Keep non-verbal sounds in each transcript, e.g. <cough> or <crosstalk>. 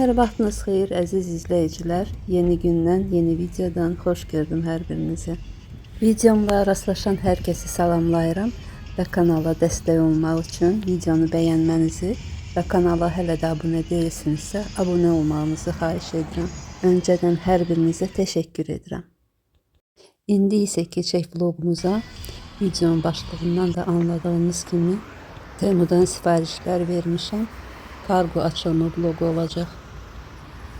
Hər vaxtınız xeyir əziz izləyicilər. Yeni gündən, yeni videodan xoş gördüm hər birinizi. Videomla rastlaşan hər kəsi salamlayıram və kanala dəstək olmaq üçün videonu bəyənmənizi və kanala hələ də abunə deyilsinizsə, abunə olmağınızı xahiş edirəm. Öncədən hər birinizə təşəkkür edirəm. İndi isə keçək vlogumuza. Videonun başlığından da anladığınız kimi Temu'dan sifarişlər vermişəm. Kargo açılma vlogu olacaq.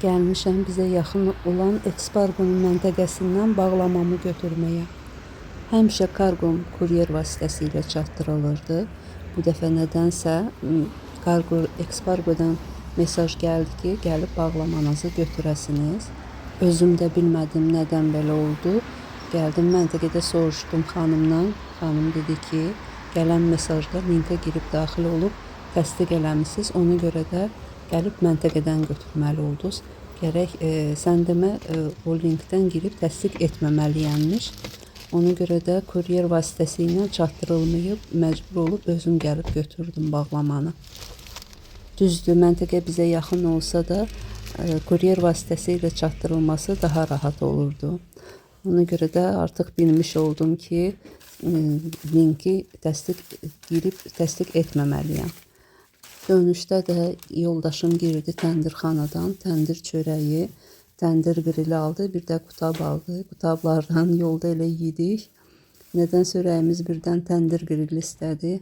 Gəlmişəm bizə yaxın olan Ekspargonun məntəqəsindən bağlamamı götürməyə. Həmişə karqom kuryer vasitəsilə çatdırılırdı. Bu dəfə nədənsə m, kargo Ekspargodan mesaj gəldi ki, gəlib bağlamanızı götürəsiniz. Özüm də bilmədim nədən belə oldu. Gəldim məntəqədə soruşdum xanımdan. Xanım dedi ki, gələn mesajda linkə girib daxil olub təsdiq eləmisiniz. Ona görə də gəlib məntəqədən götürməli oldunuz. Gərək e, sən demə e, o linkdən girib təsdiq etməməliyəmmiş. Ona görə də kuryer vasitəsilə çatdırılmayıb, məcbur olub özüm gəlib götürdüm bağlamanı. Düzdür, məntəqə bizə yaxın olsa da e, kuryer vasitəsilə çatdırılması daha rahat olurdu. Ona görə də artıq bilmiş oldum ki, e, linki təsdiq girib təsdiq etməməliyəm. Dönüşdə də yoldaşım girdi təndirxanadan, təndir çörəyi, təndir grili aldı, bir də qutab aldı. Qutablardan <laughs> yolda elə yedik. Nədən ürəyimiz birdən təndir grili istədi.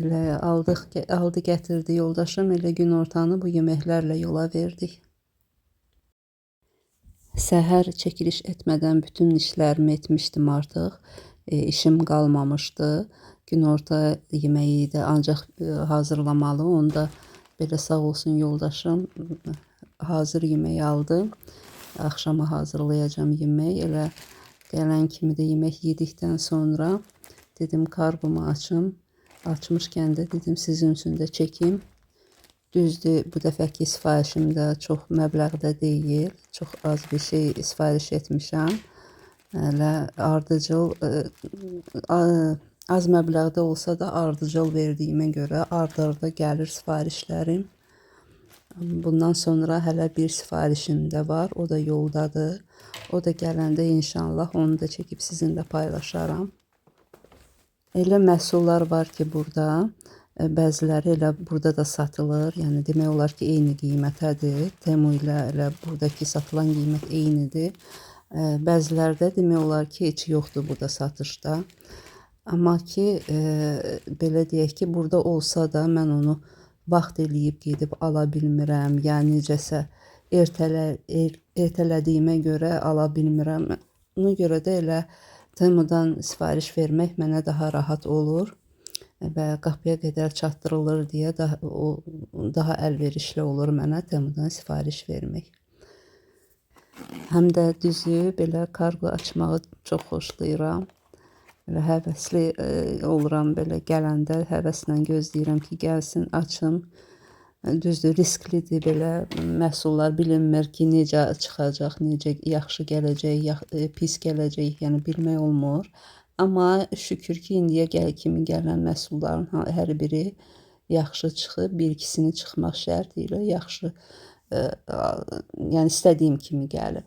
Elə aldıq, aldı gətirdi yoldaşım, elə gün ortanı bu yeməklərlə yola verdik. Səhər çəkiliş etmədən bütün işlərimi etmişdim artıq. E, işim qalmamışdı. Günorta yeməyi də ancaq e, hazırlamalı. Onda belə sağ olsun yoldaşım hazır yemək aldı. Axşama hazırlayacağım yemək. Elə gələn kimi də yemək yedikdən sonra dedim karbomu açım. Açmışkən də dedim sizin üçün də çəkim. Düzdür, bu dəfəki sifarişim də çox məbləğdə deyil. Çox az bir şey sifariş etmişəm. Elə ardıcıl e, a- az məbləğdə olsa da ardıcıl verdiyimə görə ard-arda gəlir sifarişlərim. Bundan sonra hələ bir sifarişim də var. O da yoldadır. O da gələndə inşallah onu da çəkib sizinlə paylaşaram. Elə məhsullar var ki, burada e, bəziləri elə burada da satılır. Yəni demək olar ki, eyni qiymətədir. Temu ilə elə buradakı satılan qiymət eynidir. E, Bəzilərdə demək olar ki, heç yoxdur burada satışda. Amma ki, e, belə deyək ki, burada olsa da mən onu vaxt eləyib gedib ala bilmirəm. Yəni necəsə ertələ er, ertələdiyimə görə ala bilmirəm. Ona görə də elə Temudan sifariş vermək mənə daha rahat olur və qapıya qədər çatdırılır deyə daha o daha əlverişli olur mənə Temudan sifariş vermək. Həm də düzü belə kargo açmağı çox xoşlayıram. Elə həvəsli e, oluram belə gələndə həvəslə gözləyirəm ki, gəlsin, açım. E, Düzdür, risklidir belə məhsullar bilinmir ki, necə çıxacaq, necə yaxşı gələcək, yax, e, pis gələcək, yəni bilmək olmur. Amma şükür ki, indiyə gəl kimi gələn məhsulların hər biri yaxşı çıxıb, bir ikisini çıxmaq şərti ilə yaxşı, a- yəni istədiyim kimi gəlib.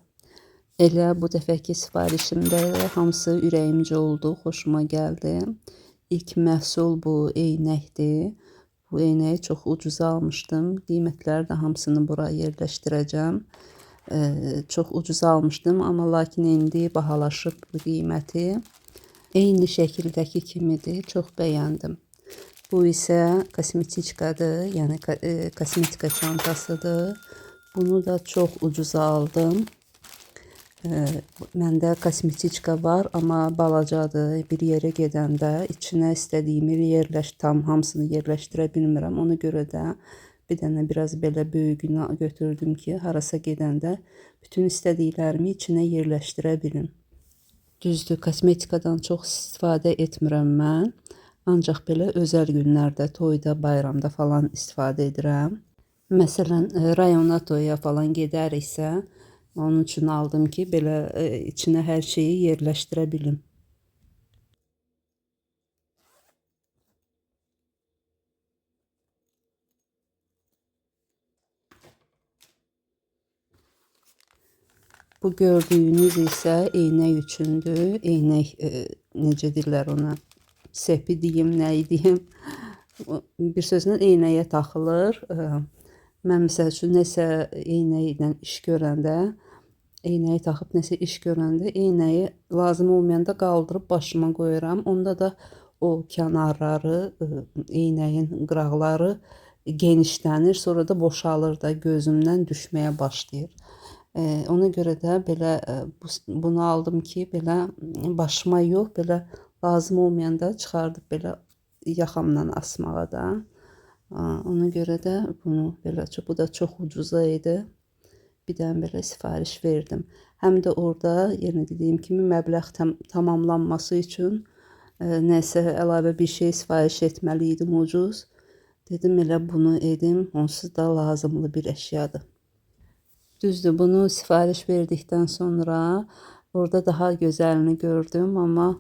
Elə bu dəfəki sifarişimdə hamısı ürəyimcə oldu, xoşuma gəldi. İlk məhsul bu eynəkdir. Bu eynəyi çox ucuza almışdım. Qiymətləri də hamısını bura yerləşdirəcəm. Eee, çox ucuza almışdım, amma lakin indi bahalaşıb qiyməti. Eyni şəkildəki kimidir. Çox bəyəndim. Bu isə kosmetiçkadır, yəni ka- e, kosmetika çantasıdır. Bunu da çox ucuza aldım. Eee, məndə kosmetiçka var, amma balacadır. Bir yerə gedəndə içinə istədiyimi yerləş tam hamısını yerləşdirə bilmirəm. Ona görə də bir dənə biraz belə böyüyünü götürdüm ki, harasa gedəndə bütün istədiklərimi içinə yerləşdirə bilim. Düzdür, kosmetikadan çox istifadə etmirəm mən. Ancaq belə özəl günlərdə, toyda, bayramda falan istifadə edirəm. Məsələn, rayona toya falan gedəriksə, onun için aldım ki belə e, içinə hər şeyi yerləşdirə bilim. Bu gördüyünüz isə eynək üçündür. Eynək e, necə deyirlər ona? Səpi deyim, nəyi deyim? Bir sözlə eynəyə taxılır. E, Mən məsəl üçün nəsə eynəklə iş görəndə, eynəyi taxıb nəsə iş görəndə eynəyi lazım olmayanda qaldırıb başıma qoyuram. Onda da o kənarları, e, eynəyin qıraqları genişlənir, sonra da boşalır da gözümdən düşməyə başlayır. Ona görə də belə bu- bunu aldım ki, belə başıma yox, belə lazım olmayanda çıxardıb belə yaxamdan asmağa da. Ona görə də bunu belə çox, bu da çox ucuza idi. Bir dənə belə sifariş verdim. Həm də orada yenə dediyim kimi məbləğ tam, tamamlanması üçün e, nəsə əlavə bir şey sifariş etməli idim ucuz. Dedim elə bunu edim, onsuz da lazımlı bir əşyadır. Düzdür, bunu sifariş verdikdən sonra orada daha gözəlini gördüm, amma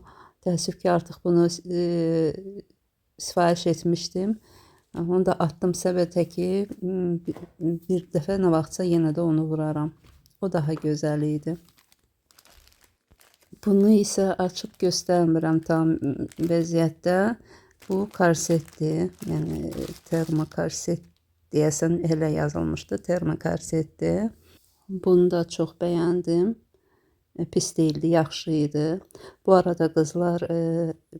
təəssüf ki, artıq bunu e, sifariş etmişdim. Onu da attım səbətə ki, m, bir dəfə nə vaxtsa yenə də onu vuraram. O daha gözəl idi. Bunu isə açıb göstərmirəm tam vəziyyətdə. Bu korsetdir. Yəni termokorset deyəsən elə yazılmışdı. Termokorsetdir. Bunu da çox bəyəndim. E, Pis değildi, yaxşı idi. Bu arada qızlar e,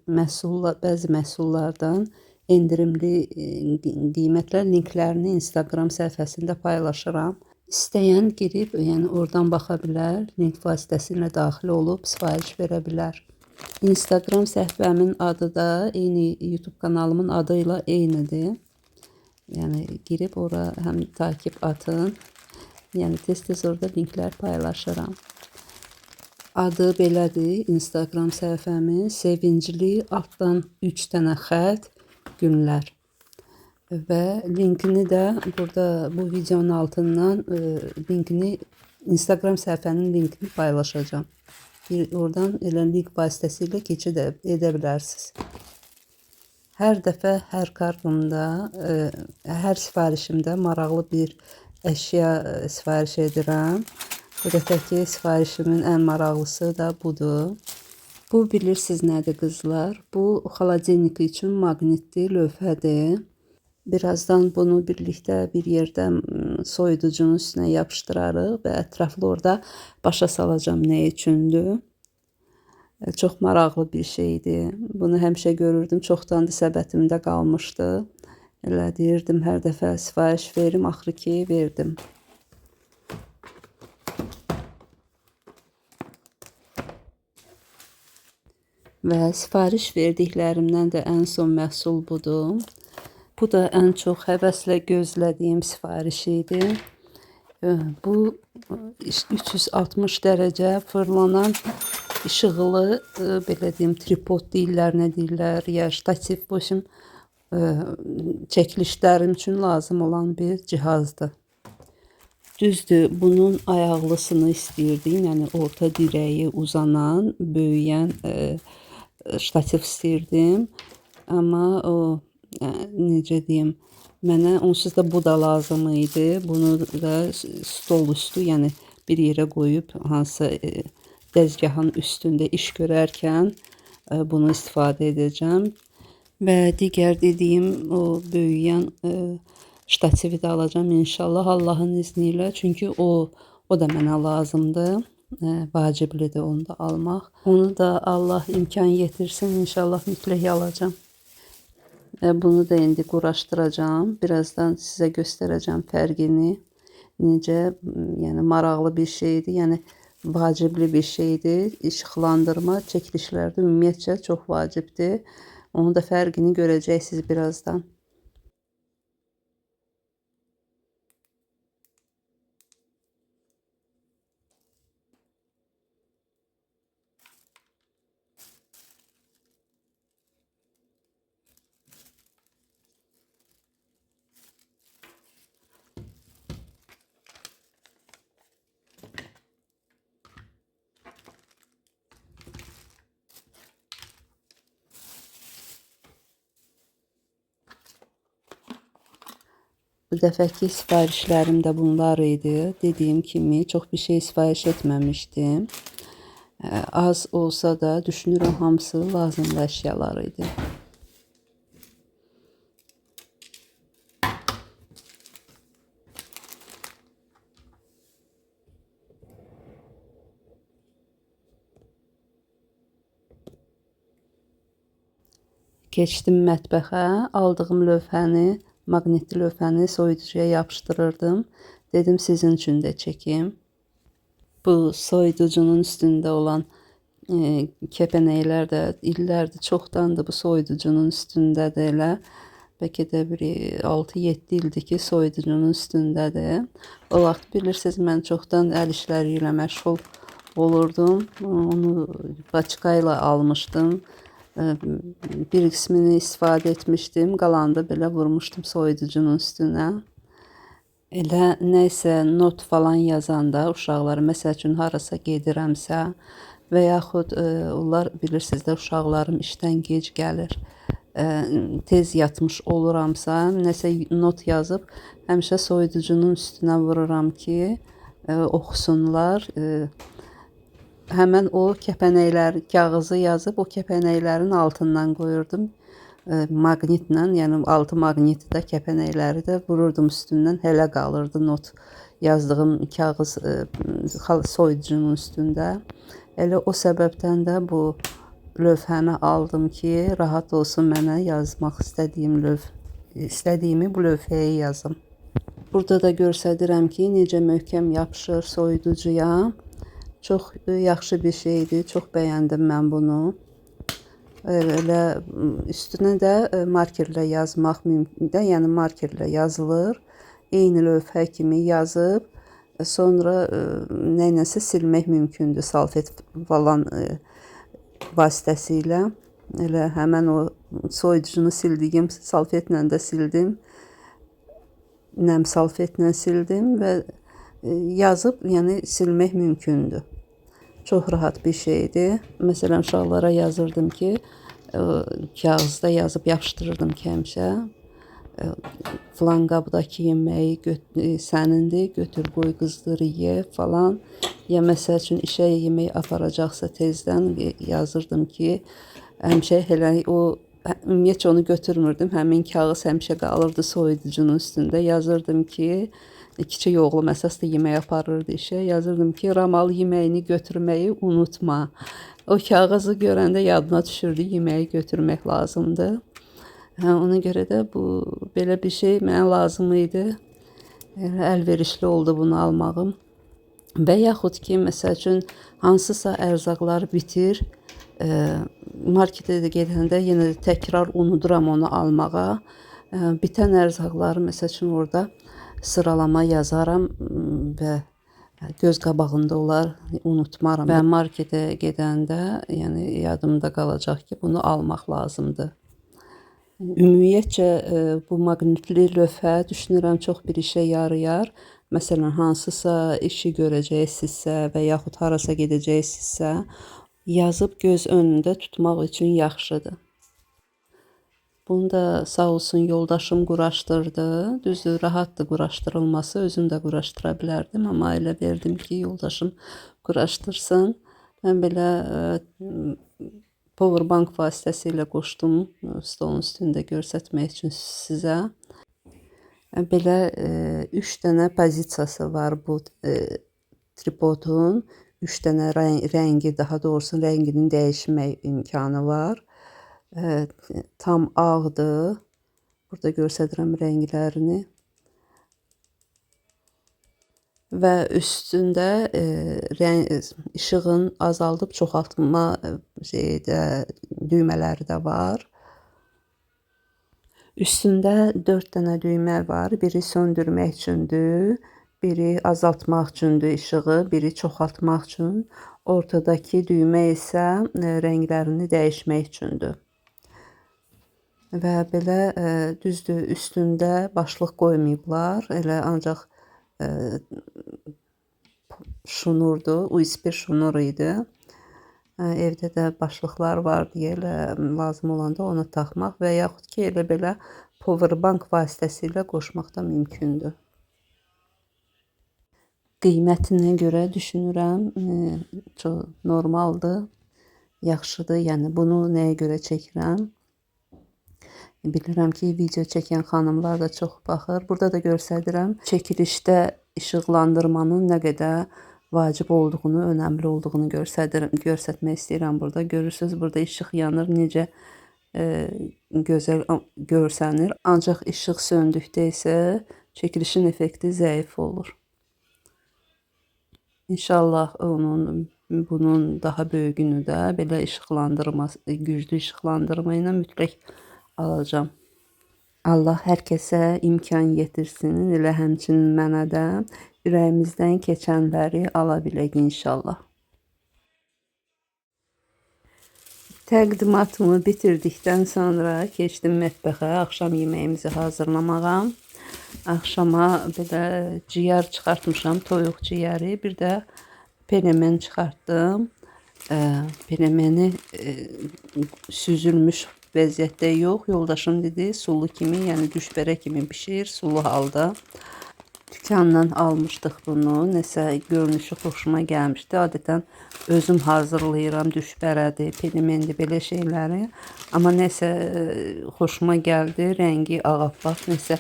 məhsulla, bəzi məhsullardan endirimli e, qi- qiymətlər linklərini Instagram səhifəsində paylaşıram. İstəyən girib, yəni oradan baxa bilər, link vasitəsilə daxil olub sifariş verə bilər. Instagram səhifəmin adı da eyni YouTube kanalımın adı ilə eynidir. Yəni girib ora həm takib atın. Yəni tez-tez orada linklər paylaşıram. Adı belədir. Instagram səhifəmin sevincli altdan 3 dənə xətt günlər. Və linkini də burada bu videonun altından e, linkini Instagram səhifənin linkini paylaşacağım. Bir oradan elə link vasitəsilə keçid edə bilərsiniz. Hər dəfə hər kartımda, e, hər sifarişimdə maraqlı bir əşya e, sifariş edirəm. Bu dəfəki sifarişimin ən maraqlısı da budur. Bu bilirsiniz nədir qızlar? Bu xaladelnik üçün maqnitli lövhədir. Birazdan bunu birlikdə bir yerdə soyuducunun üstünə yapışdırarıq və ətraflı orada başa salacağım nə üçündür. E, Çox maraqlı bir şeydir. Bunu həmişə görürdüm. Çoxdandır səbətimdə qalmışdı. Elə deyirdim hər dəfə sifariş verim, axırı ki verdim. Və sifariş verdiklərimdən də ən son məhsul budur. Bu da ən çox həvəslə gözlədiyim sifariş idi. Bu e, 360 dərəcə fırlanan işıqlı belə deyim tripod deyirlər, nə deyirlər, ya ştativ e, çəkilişlərim üçün lazım olan bir cihazdır. Düzdür, bunun ayaqlısını istəyirdim. Yəni orta dirəyi uzanan, böyüyən e, ştativ istəyirdim. Amma o ə, necə deyim, mənə onsuz da bu da lazım idi. Bunu da stol üstü, yəni bir yerə qoyub hansı e, dəzgahın üstündə iş görərkən e, bunu istifadə edəcəm. Və digər dediyim o böyüyən e, ştativi də alacağım inşallah Allahın izni ilə. Çünki o o da mənə lazımdır. E, vaciblidir onu da almaq. Onu da Allah imkan yetirsin inşallah mütləq alacağam. E, Bunu da indi quraşdıracağam. Birazdan sizə göstərəcəm fərqini. Necə, yəni maraqlı bir şeydir. Yəni vacibli bir şeydir. İşıqlandırma çəkilişlərdə ümumiyyətcə çox vacibdir. Onun da fərqini görəcəksiniz birazdan. Bu dəfəki sifarişlərim də bunlar idi. Dediyim kimi çox bir şey sifariş etməmişdim. Az olsa da düşünürəm hamısı lazımlı əşyalar idi. Keçdim mətbəxə, aldığım lövhəni, maqnitli lövhəni soyuducuya yapışdırırdım. Dedim sizin üçün də çəkim. Bu soyuducunun üstündə olan e, kəpənəklər də illərdir, çoxdandır bu soyuducunun üstündədir elə. Bəlkə də bir 6-7 ildir ki, soyuducunun üstündədir. O vaxt bilirsiniz, mən çoxdan əl işləri ilə məşğul olurdum. Onu Baçka ilə almışdım. E, Bir qismini istifadə etmişdim, qalanı da belə vurmuşdum soyuducunun üstünə. Elə nəsə not falan yazanda uşaqlara, məsəl üçün harasa gedirəmsə və yaxud e, onlar bilirsiniz də uşaqlarım işdən gec gəlir. E, tez yatmış oluramsa, nəsə not yazıb həmişə soyuducunun üstünə vururam ki, e, oxusunlar. Həmən o kəpənəklər kağızı yazıb o kəpənəklərin altından qoyurdum. E, maqnitlə, yəni altı maqnitdə kəpənəkləri də vururdum üstündən, hələ qalırdı not yazdığım kağız e, soyuducunun üstündə. Elə o səbəbdən də bu lövhəni aldım ki, rahat olsun mənə yazmaq istədiyim löv istədiyimi bu lövhəyə yazım. Burada da göstərirəm ki, necə möhkəm yapışır soyuducuya. Çox e, yaxşı bir şeydir. Çox bəyəndim mən bunu. Elə m, üstünə də e, markerlə yazmaq mümkündür. Yəni markerlə yazılır. Eyni lövhə kimi yazıb e, sonra e, nəyləsə silmək mümkündür. Salfet falan e, vasitəsilə. Elə həmən o soyuducunu sildiyim salfetlə də sildim. Nem salfetlə sildim və e, yazıb, yəni silmək mümkündür. Çox rahat bir şeydir. Məsələn, uşaqlara yazırdım ki, e, kağızda yazıb yapışdırırdım ki, həmişə e, filan qabdakı yeməyi göt e, sənindir, götür qoy qızdır ye falan. Ya məsəl üçün işə yemək aparacaqsa tezdən e, yazırdım ki, həmişə elə o ümumiyyətcə onu götürmürdüm. Həmin kağız həmişə qalırdı soyuducunun üstündə. Yazırdım ki, kiçik oğlum əsas da yemək aparırdı işə. Yazırdım ki, ramal yeməyini götürməyi unutma. O kağızı görəndə yadına düşürdü, yeməyi götürmək lazımdır. Hə, ona görə də bu belə bir şey mənə lazım idi. Elə əlverişli oldu bunu almağım. Və yaxud ki, məsəl üçün hansısa ərzaqlar bitir, e, marketə də gedəndə yenə də təkrar unuduram onu almağa. E, bitən ərzaqları məsəl üçün orada sıralama yazaram m, və göz qabağında olar, unutmaram. Və marketə gedəndə, yəni yadımda qalacaq ki, bunu almaq lazımdır. Ümumiyyətcə e, bu maqnitli lövhə düşünürəm çox bir işə yarayar. Məsələn, hansısa işi görəcəksinizsə və yaxud harasa gedəcəksinizsə, yazıb göz önündə tutmaq üçün yaxşıdır. Bunu da sağ olsun yoldaşım quraşdırdı. Düzdür, rahatdır quraşdırılması. Özüm də quraşdıra bilərdim, amma elə verdim ki, yoldaşım quraşdırsın. Mən belə e, powerbank vasitəsilə qoşdum e, stolun üstündə göstərmək üçün sizə. E, Belə 3 dənə pozisiyası var bu e, tripodun. 3 dənə rəng, rəngi, daha doğrusu rənginin dəyişmək imkanı var. E, tam ağdır. Burada göstərirəm rənglərini. Və üstündə e, rəng, işığın azaldıb çoxaltma e, şeyi də düymələri var. Üstündə 4 dənə düymə var. Biri söndürmək üçündür, biri azaltmaq üçündür işığı, biri çoxaltmaq üçün. Ortadakı düymə isə e, rənglərini dəyişmək üçündür. Və belə e, düzdür, üstündə başlıq qoymayıblar. Elə ancaq e, şnurdur, USB şnur idi. E, evdə də başlıqlar var deyə elə lazım olanda onu taxmaq və yaxud ki, elə belə powerbank vasitəsilə qoşmaq da mümkündür. Qiymətinə görə düşünürəm, e, çox normaldır, yaxşıdır. Yəni bunu nəyə görə çəkirəm? Bilirəm ki, video çəkən xanımlar da çox baxır. Burada da göstərirəm. Çəkilişdə işıqlandırmanın nə qədər vacib olduğunu, önəmli olduğunu göstərirəm, göstərmək istəyirəm burada. Görürsüz, burada işıq yanır, necə e, gözəl görsənir. Ancaq işıq söndükdə isə çəkilişin effekti zəif olur. İnşallah onun bunun daha böyüyünü də belə işıqlandırma, güclü işıqlandırma ilə mütləq alacağam. Allah hər kəsə imkan yetirsin, elə həmçinin mənə də ürəyimizdən keçənləri ala bilək inşallah. Təqdimatımı bitirdikdən sonra keçdim mətbəxə, axşam yeməyimizi hazırlamağa. Axşama belə ciyər çıxartmışam, toyuq ciyəri, bir də penemen çıxartdım. Penemeni süzülmüş vəziyyətdə yox, yoldaşım dedi, sulu kimi, yəni düşbərə kimi bişir, sulu halda. Dükandan almışdıq bunu. Nəsə görünüşü xoşuma gəlmişdi. Adətən özüm hazırlayıram, düşbərədir, pelimendir belə şeyləri. Amma nəsə e, xoşuma gəldi, rəngi ağappaq, nəsə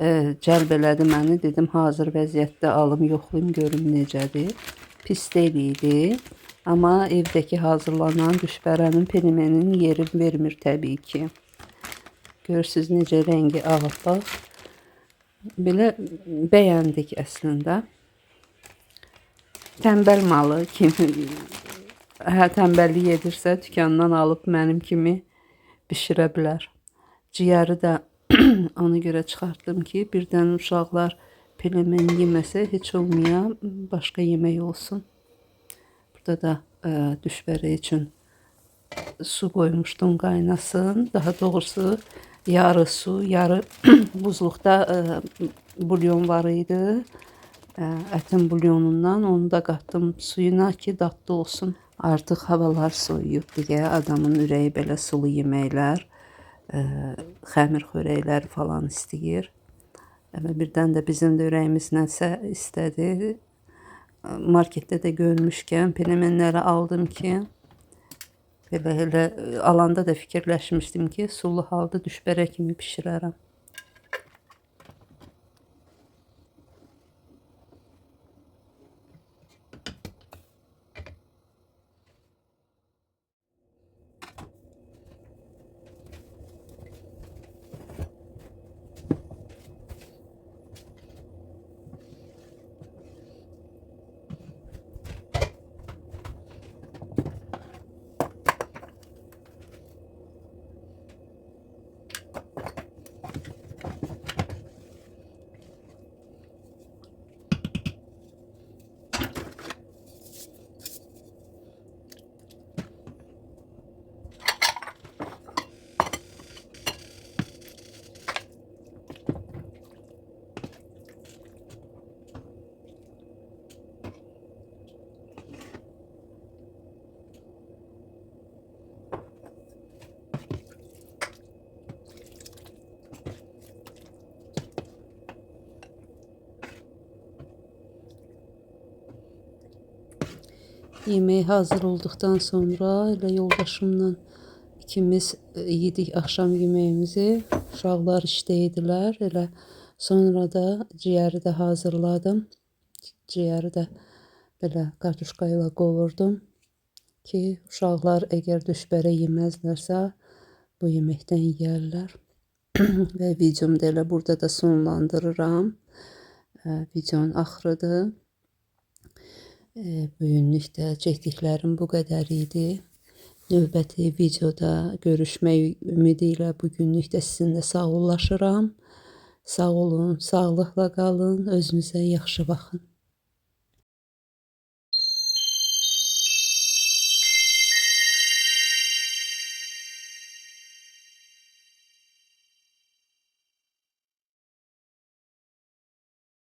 e, cəlb elədi məni. Dedim hazır vəziyyətdə alım, yoxlayım görüm necədir. Pis deyil Amma evdəki hazırlanan düşbərənin pelimenin yeri vermir təbii ki. Görürsüz necə rəngi ağappaq. Belə bəyəndik əslində. Tənbəl malı kimi <laughs> hə tənbəllik edirsə dükandan alıb mənim kimi bişirə bilər. Ciyəri də <clears throat> Ona göre çıxartdım ki, birdən uşaqlar pelemen yeməsə heç olmaya başqa yemək olsun. Burada da e, düşbəri üçün su qoymuşdum qaynasın. Daha doğrusu yarı su, yarı <clears throat> buzluqda ə, e, bulyon var idi. E, ətin bulyonundan onu da qatdım suyuna ki, dadlı olsun. Artıq havalar soyuyub deyə adamın ürəyi belə sulu yeməklər ə, xəmir xörəkləri falan istəyir. Və birdən də bizim də ürəyimiz nəsə istədi. Marketdə də görmüşkən pelemenləri aldım ki, belə elə alanda da fikirləşmişdim ki, sulu halda düşbərə kimi bişirərəm. Yemək hazır olduqdan sonra elə yoldaşımla ikimiz e, yedik axşam yeməyimizi. Uşaqlar işdə idilər. Elə sonra da ciyəri də hazırladım. Ciyəri də belə qartuşka ilə qovurdum ki, uşaqlar əgər düşbərə yeməzlərsə, bu yeməkdən yeyərlər. <clears throat> Və videomu da burada da sonlandırıram. E, videonun axırıdır. Bu günlük çəkdiklərim bu qədər idi. Növbəti videoda görüşmək ümidi ilə bu günlük də sizinlə sağollaşıram. Sağ olun, sağlıqla qalın, özünüzə yaxşı baxın.